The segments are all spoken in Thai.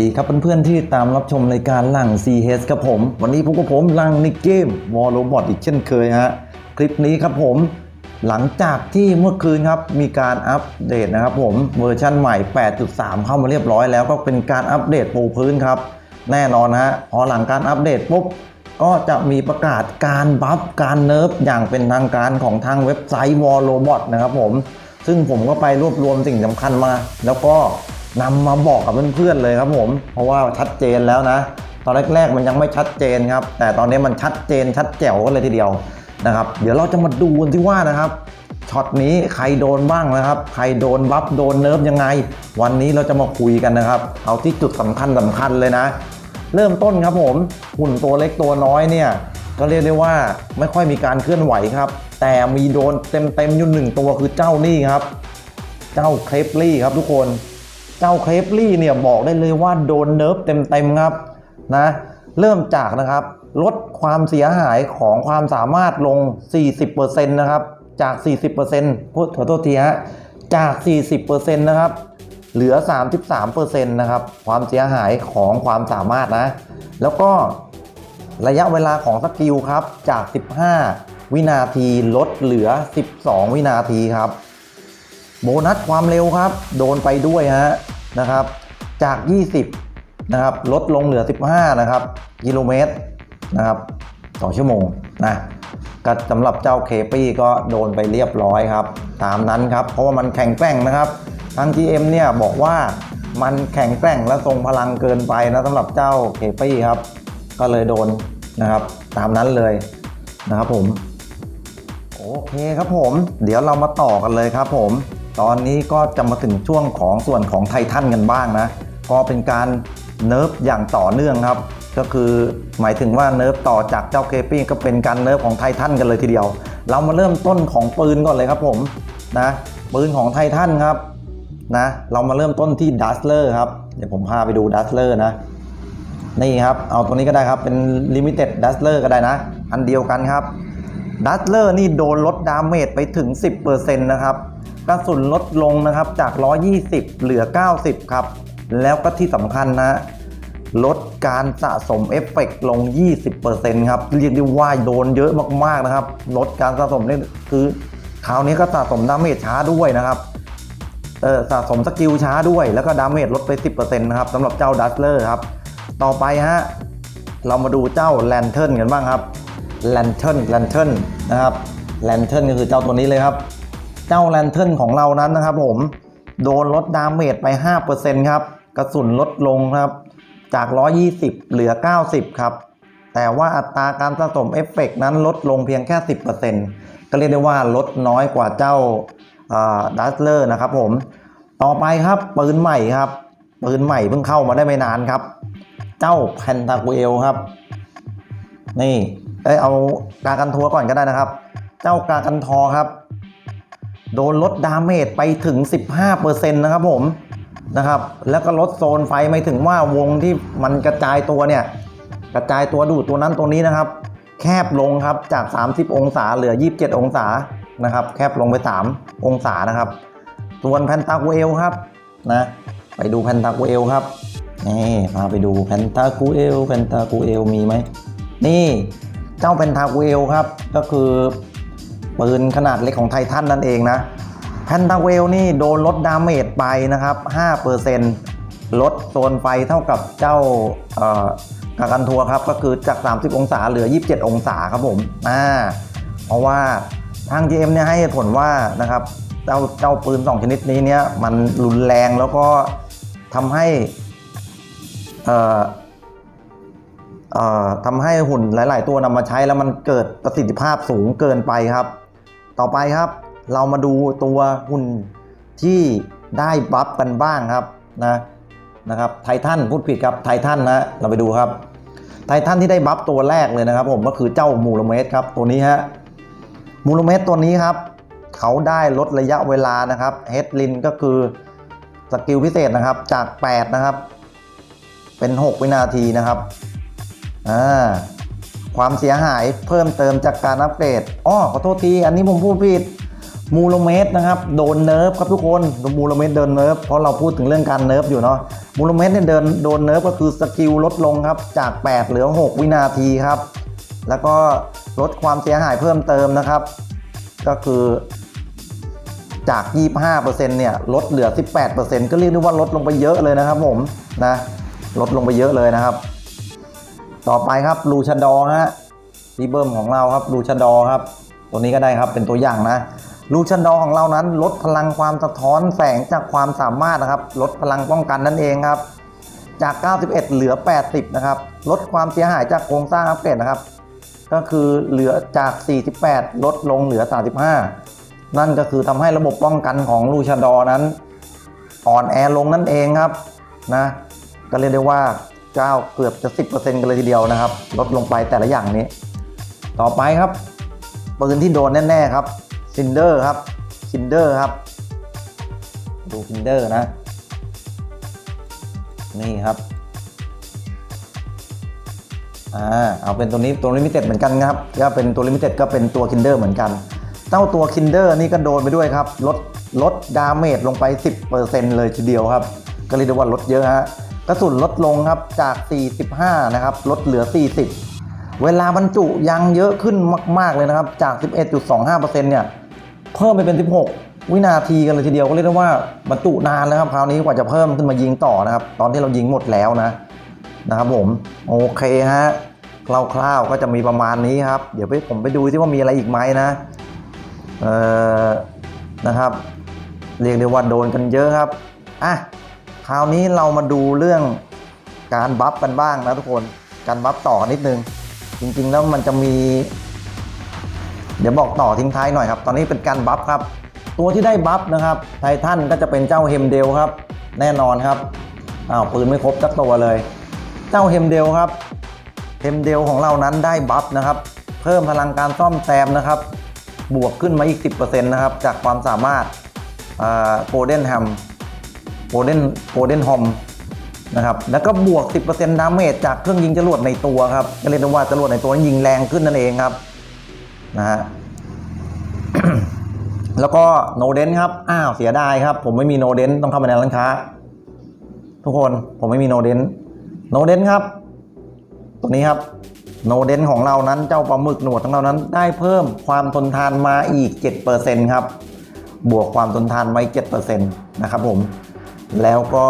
ดีครับเพื่อนๆที่ตามรับชมรายการลัง CS ครับผม วันนี้พบกับผมลังในเกมวอลโลบอทอีกเช่นเคยฮะคลิปนี้ครับผม หลังจากที่เมื่อคืนครับมีการอัปเดตนะครับผมเวอร์ชันใหม่ 8.3 เข้ามาเรียบร้อยแล้วก็เป็นการอัปเดตปูพื้นครับ แน่นอนฮะพอหลังการอัปเดตปุ๊บก็จะมีประกาศการบัฟการเนิร์ฟอย่างเป็นทางการของทางเว็บไซต์ w a r r o b o t นะครับผมซึ่งผมก็ไปรวบรวมสิ่งสำคัญมา แล้วก็ นำมาบอกกับเพื่อนๆเลยครับผม เพราะว่าชัดเจนแล้วนะ ตอนแรกๆมันยังไม่ชัดเจนครับ แต่ตอนนี้มันชัดเจนชัดแจ๋วกันเลยทีเดียวนะครับ เดี๋ยวเราจะมาดูกันที่ว่านะครับช็อตนี้ใครโดนบ้างนะครับ ใครโดนบัฟโดนเนิร์ฟยังไง วันนี้เราจะมาคุยกันนะครับ เอาที่จุดสำคัญสำคัญเลยนะ เริ่มต้นครับผมหุ่นตัวเล็กตัวน้อยเนี่ยก็เรียกได้ว่าไม่ค่อยมีการเคลื่อนไหวครับ แต่มีโดนเต็มๆอยู่หนึ่งตัวคือเจ้านี่ครับ เจ้าเครปลี่ครับทุกคน เจ้าเครปลี่เนี่ยบอกได้เลยว่าโดนเนิร์ฟเต็มๆครับนะเริ่มจากนะครับลดความเสียหายของความสามารถลง 40%นะครับจาก 40%พูดขอโทษทีฮะจาก 40%นะครับเหลือ 33%นะครับความเสียหายของความสามารถนะ แล้วก็ระยะเวลาของสกิลครับจาก 15 วินาทีลดเหลือ 12 วินาทีครับ โบนัสความเร็วครับ โดนไปด้วยฮะนะครับ จาก 20 นะครับ ลดลงเหลือ 15 นะครับ กิโลเมตรนะครับต่อชั่วโมงนะก็สำหรับเจ้าเคปี้ก็โดนไปเรียบร้อยครับ ตามนั้นครับ เพราะว่ามันแข็งแกร่งนะครับ ทาง GM เนี่ยบอกว่ามันแข็งแกร่งและทรงพลังเกินไปนะสำหรับเจ้าเคปี้ครับ ก็เลยโดนนะครับ ตามนั้นเลยนะครับผม โอเคครับผม เดี๋ยวเรามาต่อกันเลยครับผม ตอนนี้ก็จะมาถึงช่วงของส่วนของไททันกันบ้างนะ ก็เป็นการเนิร์ฟอย่างต่อเนื่องครับ ก็คือหมายถึงว่าเนิร์ฟต่อจากเจ้าเคปี้ก็เป็นการเนิร์ฟของไททันกันเลยทีเดียว เรามาเริ่มต้นของปืนก่อนเลยครับผมนะปืนของไททันครับนะเรามาเริ่มต้นที่ดัสเลอร์ครับ เดี๋ยวผมพาไปดูดัสเลอร์นะ นี่ครับ เอาตัวนี้ก็ได้ครับ เป็น Limited d u s t l e r ก็ได้นะ อันเดียวกันครับดัสเลอร์นี่โดนลดดาเมจไปถึง 10%นะครับ กระสุนลดลงนะครับจาก 120 เหลือ 90 ครับ แล้วก็ที่สำคัญนะ ลดการสะสมเอฟเฟกต์ลง 20%ครับเรียกได้ว่าโดนเยอะมากๆนะครับ ลดการสะสมนี่คือคราวนี้ก็สะสมดาเมจช้าด้วยนะครับเออสะสมสกิลช้าด้วยแล้วก็ดาเมจลดไป 10%นะครับสำหรับเจ้าดัสเลอร์ครับ ต่อไปฮะเรามาดูเจ้าแลนเทิร์นกันบ้างครับแลนเทิร์นแลนเทิร์นนะครับแลนเทิร์นก็คือเจ้าตัวนี้เลยครับ เจ้าแลนเทิร์นของเรานั้นนะครับผม โดนลดดาเมจไป 5%ครับ กระสุนลดลงครับ จาก 120 เหลือ 90 ครับ แต่ว่าอัตราการสะสมเอฟเฟกต์นั้นลดลงเพียงแค่ 10%ก็เรียกได้ว่าลดน้อยกว่าเจ้าดัสเลอร์นะครับผม ต่อไปครับปืนใหม่ครับ ปืนใหม่เพิ่งเข้ามาได้ไม่นานครับ เจ้าแพนตาคูเอลครับ นี่เอ้เอากากันทัวก่อนก็ได้นะครับ เจ้ากากันทอครับ โดนลดดาเมจไปถึง 15%นะครับผมนะครับแล้วก็ลดโซนไฟไม่ถึงว่าวงที่มันกระจายตัวเนี่ยกระจายตัวดูดตัวนั้นตัวนี้นะครับ แคบลงครับจาก 30 องศาเหลือ 27 องศานะครับ แคบลงไป 3 องศานะครับ ส่วนแพนตาคูเอลครับนะไปดูแพนตาคูเอลครับนี่พาไปดูแพนตาคูเอลแพนตาคูเอลมีไหมนี่เจ้าแพนตาคูเอลครับก็คือ ปืนขนาดเล็กของไททันนั่นเองนะแพนตาเอลนี่โดนลดดาเมจไปนะครับ 5%ลดโซนไฟเท่ากับเจ้าเอ่อกากันทัวครับ ก็คือจาก 30 องศาเหลือ 27 องศาครับผมอ่าเพราะว่าทาง GM เนี่ยให้ผลว่านะครับเจ้าเจ้าปืนสองชนิดนี้เนี่ยมันรุนแรงแล้วก็ทำให้เอ่อทำให้หุ่นหลาย ๆ ตัวนำมาใช้แล้วมันเกิดประสิทธิภาพสูงเกินไปครับ ต่อไปครับ เรามาดูตัวหุ่นที่ได้บัฟกันบ้างครับนะนะครับไททันพูดผิดครับไททันนะเราไปดูครับไททันที่ได้บัฟตัวแรกเลยนะครับ ผมก็คือเจ้ามูลเมสครับตัวนี้ฮะมูลเมสตัวนี้ครับ เขาได้ลดระยะเวลานะครับเฮดลินก็คือสกิลพิเศษนะครับจาก 8 นะครับ เป็น 6 วินาทีนะครับอ่า ความเสียหายเพิ่มเติมจากการอัปเกรดอ้อขอโทษที อันนี้ผมพูดผิดมูโลเมตรนะครับ โดนเนิร์ฟครับทุกคนมูโลเมตรเดินเนิร์ฟเพราะเราพูดถึงเรื่องการเนิร์ฟอยู่เนาะมูโลเมตรเนี่ยเดินโดนเนิร์ฟก็คือสกิลลดลงครับ จาก 8 เหลือ 6 วินาทีครับ แล้วก็ลดความเสียหายเพิ่มเติมนะครับ ก็คือจาก 25%เนี่ยลดเหลือ 18%ก็เรียกได้ว่าลดลงไปเยอะเลยนะครับผมนะลดลงไปเยอะเลยนะครับ ต่อไปครับลูชาดอฮะรีเบิร์มของเราครับลูชาดอครับ ตัวนี้ก็ได้ครับเป็นตัวอย่างนะลูชาดอของเรานั้น ลดพลังความสะท้อนแสงจากความสามารถนะครับ ลดพลังป้องกันนั่นเองครับ จาก 91 เหลือ 80 นะครับ ลดความเสียหายจากโครงสร้างอัปเกรดนะครับ ก็คือเหลือจาก 48 ลดลงเหลือ 35 นั่นก็คือทำให้ระบบป้องกันของลูชาดอนั้น อ่อนแอลงนั่นเองครับนะก็เรียกได้ว่า เจ้าเกือบจะ 10%กันเลยทีเดียวนะครับ ลดลงไปแต่ละอย่างนี้ ต่อไปครับปืนที่โดนแน่ๆครับซินเดอร์ครับซินเดอร์ครับ ดูซินเดอร์นะ นี่ครับอ่าเอาเป็นตัวนี้ตัวลิมิเต็ดเหมือนกันครับก็เป็นตัวลิมิเต็ดก็เป็นตัวคินเดอร์เหมือนกันเจ้าตัวคินเดอร์นี่ก็โดนไปด้วยครับ ลดลดดาเมจลงไป 10%เลยทีเดียวครับ ก็เรียกว่าลดเยอะฮะ กระสุนลดลงครับจาก 45 นะครับ ลดเหลือ 40 เวลาบรรจุยังเยอะขึ้นมาก ๆ เลยนะครับ จาก 11.25%เนี่ย เพิ่มไปเป็น 16 วินาทีกันเลยทีเดียวก็เรียกได้ว่าบรรจุนานแล้วครับ คราวนี้กว่าจะเพิ่มขึ้นมายิงต่อนะครับ ตอนที่เรายิงหมดแล้วนะนะครับผม โอเคฮะคร่าวๆก็จะมีประมาณนี้ครับ เดี๋ยวไปผมไปดูที่ว่ามีอะไรอีกไหมนะ เอ่อ นะครับ เรียกได้ว่าโดนกันเยอะครับ อะ คราวนี้เรามาดูเรื่องการบัฟกันบ้างนะทุกคน การบัฟต่อนิดนึง จริงๆแล้วมันจะมี เดี๋ยวบอกต่อทิ้งท้ายหน่อยครับ ตอนนี้เป็นการบัฟครับ ตัวที่ได้บัฟนะครับ ไททันก็จะเป็นเจ้าเฮมเดลครับ แน่นอนครับ อ้าวปืนไม่ครบสักตัวเลย เจ้าเฮมเดลครับ เฮมเดลของเรานั้นได้บัฟนะครับ เพิ่มพลังการซ่อมแซมนะครับ บวกขึ้นมาอีก 10%นะครับ จากความสามารถโกลเด้นแฮม โกลเด้นโกลเด้นฮอมนะครับแล้วก็บวก 10%ดาเมจจากเครื่องยิงจรวดในตัวครับก็เรียกได้ว่าจรวดในตัวนี้ยิงแรงขึ้นนั่นเองครับนะฮะแล้วก็โนเดนครับอ้าวเสียดายครับ ผมไม่มีโนเดนต้องเข้าไปในร้านค้า ทุกคนผมไม่มีโนเดนโนเดนครับ ตัวนี้ครับโนเดนของเรานั้นเจ้าปลาหมึกหนวดของเรานั้น ได้เพิ่มความทนทานมาอีก 7%ครับ บวกความทนทานไว้ 7%นะครับผม แล้วก็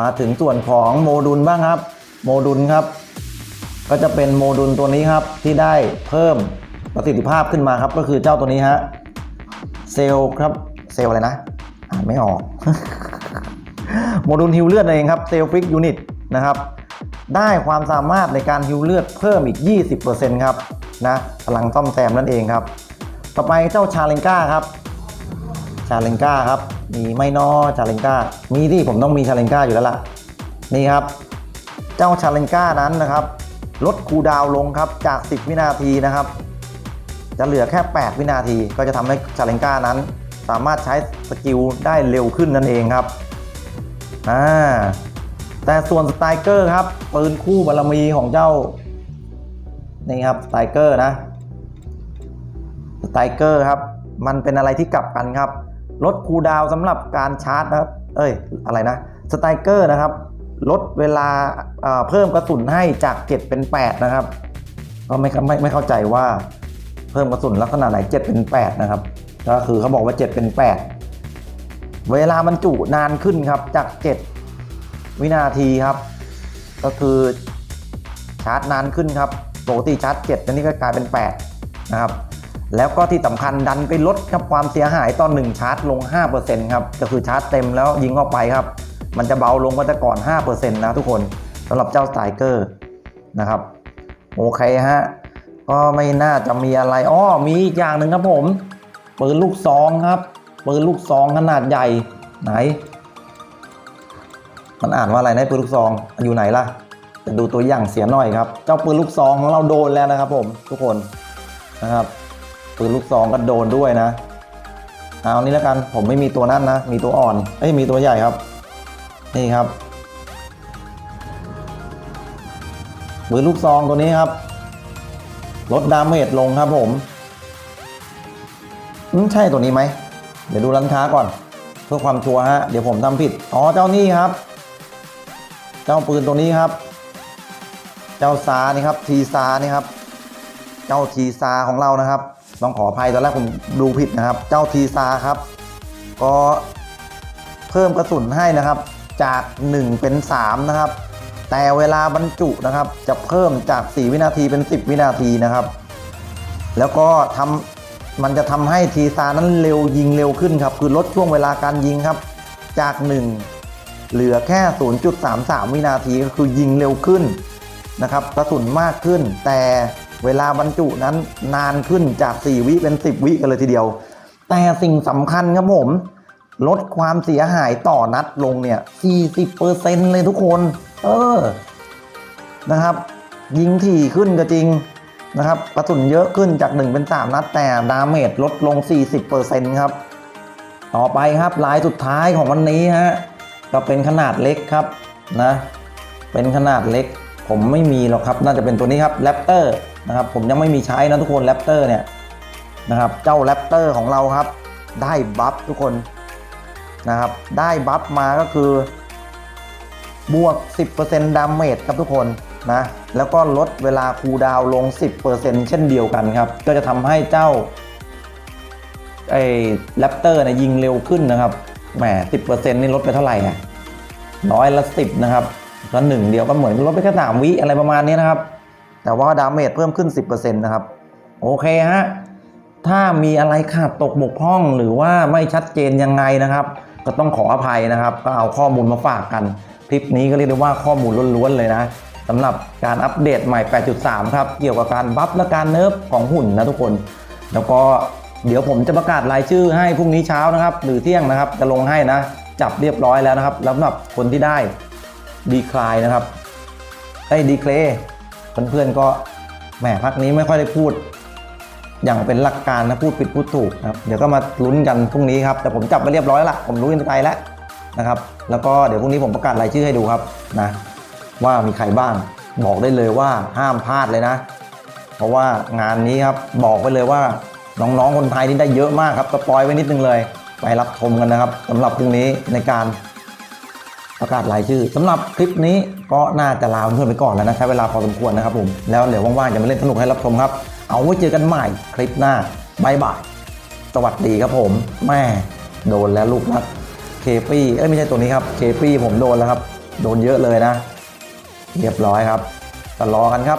มาถึงส่วนของโมดูลบ้างครับ โมดูลครับ ก็จะเป็นโมดูลตัวนี้ครับที่ได้เพิ่มประสิทธิภาพขึ้นมาครับ ก็คือเจ้าตัวนี้ฮะเซลล์ครับเซลล์อะไรนะอ่านไม่ออก โมดูลฮิวเลือดเองครับเซลฟิกยูนิตนะครับได้ความสามารถในการฮิวเลือดเพิ่มอีก 20%ครับนะพลังซ่อมแซมนั่นเองครับ ต่อไปเจ้าชาเลงก้าครับาเลงก้าครับ มีไม่นอชาเลงก้า มีที่ผมต้องมีชาเลงก้าอยู่แล้วล่ะ นี่ครับ เจ้าชาเลนก้านั้นนะครับลดคูดาวลงครับจาก 10 วินาทีนะครับ จะเหลือแค่ 8 วินาที ก็จะทำให้ชาเลนก้านั้น สามารถใช้สกิลได้เร็วขึ้นนั่นเองครับอ่าแต่ส่วนสไตเกอร์ครับปืนคู่บารมีของเจ้านี่ครับสไตเกอร์นะสไตเกอร์ครับ มันเป็นอะไรที่กลับกันครับ ลดคูลดาวสำหรับการชาร์จนะครับ เอ้ย อะไรนะ สไตเกอร์นะครับ ลดเวลาเอ่อเพิ่มกระสุนให้จาก 7 เป็น 8 นะครับ ก็ไม่ไม่ไม่เข้าใจว่าเพิ่มกระสุนลักษณะไหน 7 เป็น 8 นะครับ ก็คือเขาบอกว่า 7 เป็น 8 เวลาบรรจุนานขึ้นครับจาก 7 วินาทีครับ ก็คือชาร์จนานขึ้นครับ ปกติชาร์จ7อันนี้ก็กลายเป็น 8 นะครับ แล้วก็ที่สำคัญดันไปลดครับความเสียหายตอนหนึ่งชาร์จลง 5%ครับก็คือชาร์จเต็มแล้วยิงเข้าไปครับ มันจะเบาลงกว่าแต่ก่อน 5%นะทุกคนสำหรับเจ้าสไตรเกอร์นะครับโอเคฮะก็ไม่น่าจะมีอะไรอ้อมีอีกอย่างหนึ่งครับผมปืนลูกซองครับปืนลูกซองขนาดใหญ่ไหน มันอ่านว่าอะไรนะปืนลูกซองอยู่ไหนล่ะจะดูตัวอย่างเสียหน่อยครับ เจ้าปืนลูกซองของเราโดนแล้วนะครับผมทุกคนนะครับ ปืนลูกซองก็โดนด้วยนะ เอานี้แล้วกันผมไม่มีตัวนั้นนะ มีตัวอ่อนเอ้ยมีตัวใหญ่ครับ นี่ครับปืนลูกซองตัวนี้ครับลดดาเมจลงครับผมอืมใช่ตัวนี้ไหม เดี๋ยวดูร้านค้าก่อน เพื่อความชัวร์ฮะ เดี๋ยวผมทำผิด อ๋อเจ้านี่ครับ เจ้าปืนตัวนี้ครับ เจ้าซานี่ครับ ทีซานี่ครับ เจ้าทีซาของเรานะครับ ต้องขออภัยตอนแรกผมดูผิดนะครับ เจ้าทีซาครับ ก็เพิ่มกระสุนให้นะครับ จาก 1 เป็น 3 นะครับ แต่เวลาบรรจุนะครับ จะเพิ่มจาก 4 วินาทีเป็น 10 วินาทีนะครับ แล้วก็ทำมันจะทำให้ทีซานั้นเร็วยิงเร็วขึ้นครับ คือลดช่วงเวลาการยิงครับ จาก 1 เหลือแค่ 0.33 วินาทีก็คือยิงเร็วขึ้นนะครับกระสุนมากขึ้นแต่ เวลาบรรจุนั้นนานขึ้นจาก 4 วิเป็น 10 วิกันเลยทีเดียว แต่สิ่งสำคัญครับผม ลดความเสียหายต่อนัดลงเนี่ย 40%เลยทุกคน เออ นะครับ ยิงถี่ขึ้นก็จริงนะครับกระสุนเยอะขึ้นจาก 1 เป็น 3 นัดแต่ดาเมจลดลง 40%ครับ ต่อไปครับลายสุดท้ายของวันนี้ฮะก็เป็นขนาดเล็กครับนะ เป็นขนาดเล็ก ผมไม่มีหรอกครับ น่าจะเป็นตัวนี้ครับแรปเตอร์ นะครับผมยังไม่มีใช้นะทุกคนแรปเตอร์เนี่ยนะครับเจ้าแรปเตอร์ของเราครับ ได้บัฟทุกคนนะครับได้บัฟมาก็คือบวก 10%ดาเมจครับทุกคนนะแล้วก็ลดเวลาคูลดาวลง 10%เช่นเดียวกันครับ ก็จะทำให้เจ้าไอ้แรปเตอร์เนี่ยยิงเร็วขึ้นนะครับแหม 10%นี่ลดไปเท่าไหร่อะร้อยละสิบนะครับก็หนึ่งเดียวก็เหมือนลดไปแค่สามวิอะไรประมาณนี้นะครับ แต่ว่าดาเมจเพิ่มขึ้น 10%นะครับ โอเคฮะ ถ้ามีอะไรขาดตกบกพร่องหรือว่าไม่ชัดเจนยังไงนะครับ ก็ต้องขออภัยนะครับ ก็เอาข้อมูลมาฝากกัน คลิปนี้ก็เรียกได้ว่าข้อมูลล้วนๆเลยนะสำหรับการอัปเดตใหม่ 8.3 ครับ เกี่ยวกับการบัฟและการเนิร์ฟของหุ่นนะทุกคน แล้วก็เดี๋ยวผมจะประกาศรายชื่อให้พรุ่งนี้เช้านะครับ หรือเที่ยงนะครับ จะลงให้นะ จับเรียบร้อยแล้วนะครับสำหรับคนที่ได้ดีคลายนะครับ ได้ดีเคล เพื่อนๆก็แหมพักนี้ไม่ค่อยได้พูด อย่างเป็นหลักการนะพูดผิดพูดถูกนะครับเดี๋ยวก็มาลุ้นกันพรุ่งนี้ครับแต่ผมจับไปเรียบร้อยแล้วล่ะผมรู้กันไปแล้วนะครับ แล้วก็เดี๋ยวพรุ่งนี้ผมประกาศรายชื่อให้ดูครับนะว่ามีใครบ้างบอกได้เลยว่าห้ามพลาดเลยนะ เพราะว่างานนี้ครับบอกไว้เลยว่าน้องๆคนไทยนี่ได้เยอะมากครับสปอยไว้นิดนึงเลย ไปรับชมกันนะครับสำหรับพรุ่งนี้ในการ ประกาศรายชื่อสำหรับคลิปนี้ก็น่าจะลาเพื่อนไปก่อนแล้วนะใช้เวลาพอสมควรนะครับผมแล้วเดี๋ยวว่างๆจะมาเล่นสนุกให้รับชมครับ เอาไว้เจอกันใหม่คลิปหน้าบายบายสวัสดีครับผมแม่โดนแล้วลูกนักเคปี้เอ้ยไม่ใช่ตัวนี้ครับเคปี้ผมโดนแล้วครับ โดนเยอะเลยนะ เรียบร้อยครับก็รอกันครับ